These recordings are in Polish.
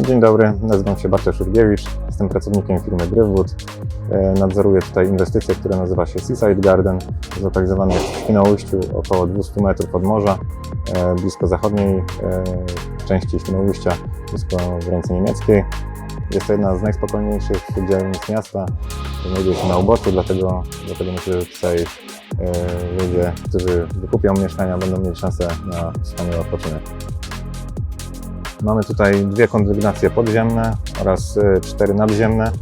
dobry, nazywam się Bartosz Urgiewicz, jestem pracownikiem firmy Grywwood. E, Nadzoruję tutaj inwestycję, która nazywa się Seaside Garden. Zlokalizowany jest w Świnoujściu, około 200 metrów od morza, e, blisko zachodniej e, części Świnoujścia, blisko granicy niemieckiej. Jest to jedna z najspokojniejszych dzielnic miasta. Znajduje się na uboczu, dlatego, dlatego myślę, że tutaj e, ludzie, którzy wykupią mieszkania, będą mieli szansę na wspaniały odpoczynek. Mamy tutaj dwie kondygnacje podziemne oraz e, cztery nadziemne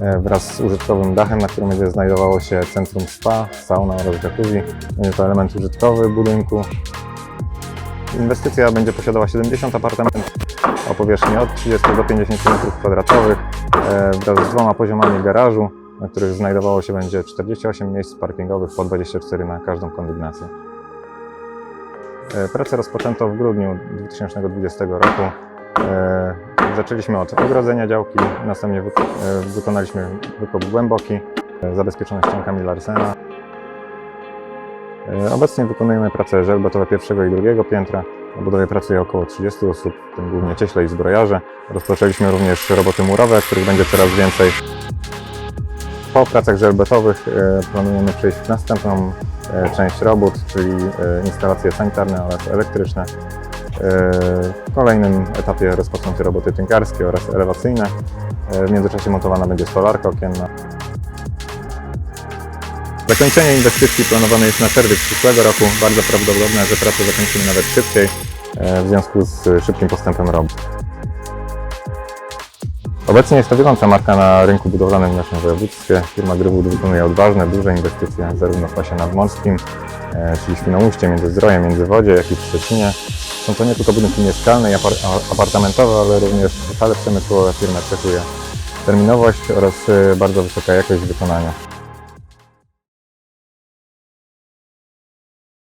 e, wraz z użytkowym dachem, na którym będzie znajdowało się centrum spa, sauna oraz jacuzzi. Będzie to element użytkowy budynku. Inwestycja będzie posiadała 70 apartamentów o powierzchni od 30 do 50 m2 e, wraz z dwoma poziomami garażu, na których znajdowało się będzie 48 miejsc parkingowych po 24 na każdą kondygnację. Pracę rozpoczęto w grudniu 2020 roku. E, Zaczęliśmy od ogrodzenia działki, następnie e, wykonaliśmy wykop głęboki, e, zabezpieczony ściankami Larsena. Obecnie wykonujemy prace żelbetowe pierwszego i drugiego piętra. Na budowie pracuje około 30 osób, w tym głównie cieśle i zbrojarze. Rozpoczęliśmy również roboty murowe, których będzie coraz więcej. Po pracach żelbetowych planujemy przejść w następną część robót, czyli instalacje sanitarne oraz elektryczne. E, W kolejnym etapie rozpoczną się roboty tynkarskie oraz elewacyjne. E, W międzyczasie montowana będzie stolarka okienna. Zakończenie inwestycji planowane jest na czerwiec przyszłego roku. Bardzo prawdopodobne, że pracę zakończymy nawet szybciej e, w związku z szybkim postępem robót. Obecnie jest to wiodąca marka na rynku budowlanym w naszym województwie. Firma Grywód wykonuje odważne, duże inwestycje zarówno w pasie nadmorskim, e, czyli Świnoujście, Międzyzdroje, Międzywodzie, jak i w Szczecinie. Są to nie tylko budynki mieszkalne i apartamentowe, ale również hale przemysłowe. Firma cechuje terminowość oraz e, bardzo wysoka jakość wykonania.